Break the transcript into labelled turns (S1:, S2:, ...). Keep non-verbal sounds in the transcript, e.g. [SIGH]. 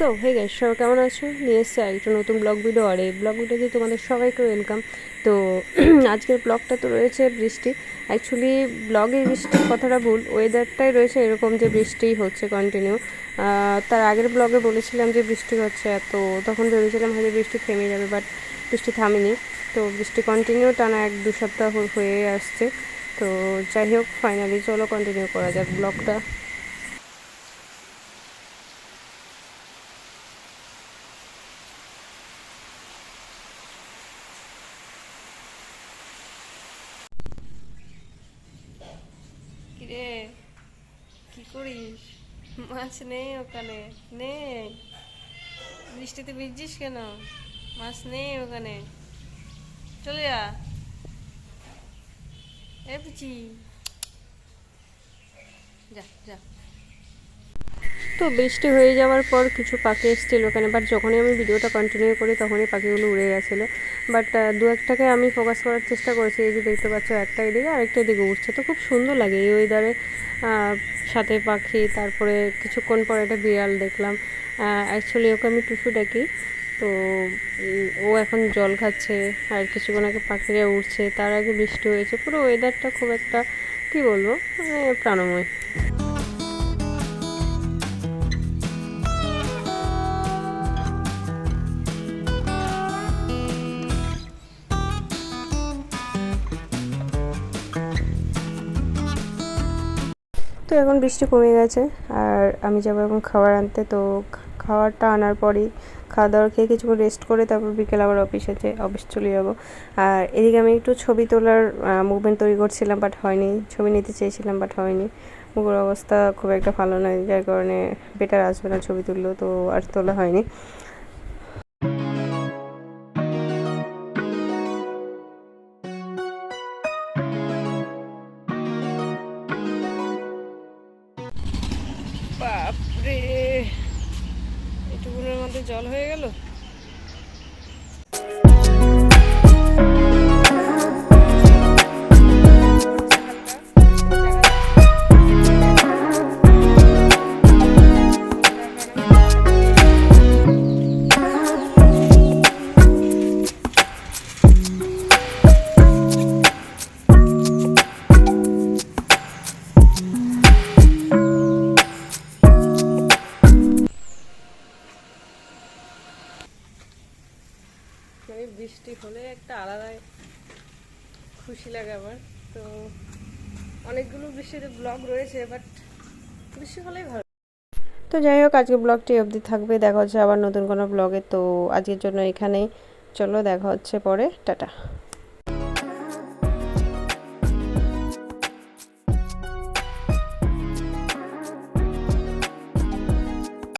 S1: So hey guys সবাই কেমন আছো? নিয়ে এসছে একটা নতুন ব্লগ ভিডিও আর এই ব্লগ ভিডিওতে তোমাদের সবাইকে ওয়েলকাম তো, [CLEARS THROAT] আজকের ব্লগটা তো রয়েছে বৃষ্টি। অ্যাকচুয়ালি ব্লগে বৃষ্টির কথাটা ভুল ওয়েদারটাই রয়েছে এরকম যে বৃষ্টি হচ্ছে কন্টিনিউ তার আগের ব্লগে বলেছিলাম যে বৃষ্টি হচ্ছে, তো তখন ভেবেছিলাম হয়তো বৃষ্টি থেমে যাবে বাট বৃষ্টি থামেনি। তো বৃষ্টি কন্টিনিউ টানা এক দু সপ্তাহ হয়ে আসছে। তো যাই হোক ফাইনালি চলো কন্টিনিউ করা যাক ব্লগটা কিরে কি করিস? মাছ নেই ওখানে, নেই। বৃষ্টিতে ভিজছিস কেন? মাছ নেই ওখানে। চলে যা। এ পুচি। যা যা। তো বৃষ্টি হয়ে যাওয়ার পর কিছু পাখি এসেছিল ওখানে বাট যখনই আমি ভিডিওটা কন্টিনিউ করি তখনই পাখিগুলো উড়ে গেছিল। বাট দু একটাকে আমি ফোকাস করার চেষ্টা করেছি। এই যে দেখতে পাচ্ছ, একটা এদিকে আরেকটা এদিকে উঠছে তো খুব সুন্দর লাগে এই ওয়েদারে সাথে পাখি, তারপরে কিছুক্ষণ পর একটা বিড়াল দেখলাম। অ্যাকচুয়ালি ওকে আমি টুসু ডাকি। তো ও এখন জল খাচ্ছে আর কিছুক্ষণ আগে পাখিরা উঠছে তার আগে বৃষ্টি হয়েছে। পুরো ওয়েদারটা খুব একটা, কী বলব? মানে প্রাণময়। তো এখন বৃষ্টি কমে গেছে, আর আমি যাব এখন খাবার আনতে। তো খাবারটা আনার পরেই খাওয়া দাওয়া খেয়ে কিছুক্ষণ রেস্ট করে তারপর বিকেল আবার অফিস আছে অফিস চলে যাব। আর এদিকে আমি একটু ছবি তোলার মুভমেন্ট তৈরি করছিলাম বাট হয়নি। ছবি নিতে চেয়েছিলাম বাট হয়নি। মুখের অবস্থা খুব একটা ভালো নয়, যার কারণে বেটার আসবে না ছবি তুললেও, তো আর তোলা হয়নি। এটুকুনের মধ্যে জল হয়ে গেল? মানে বৃষ্টি হলে একটা আলাদাই খুশি লাগে আমার। তো অনেকগুলো বৃষ্টিতে ব্লগ রয়েছে বাট বৃষ্টি হলেই ভালো। তো যাই হোক, আজকে ব্লগটি অবধি থাকবে। দেখা হচ্ছে আবার নতুন কোনো ব্লগে। তো আজকের জন্য এখানেই। চলো, দেখা হচ্ছে পরে। টাটা।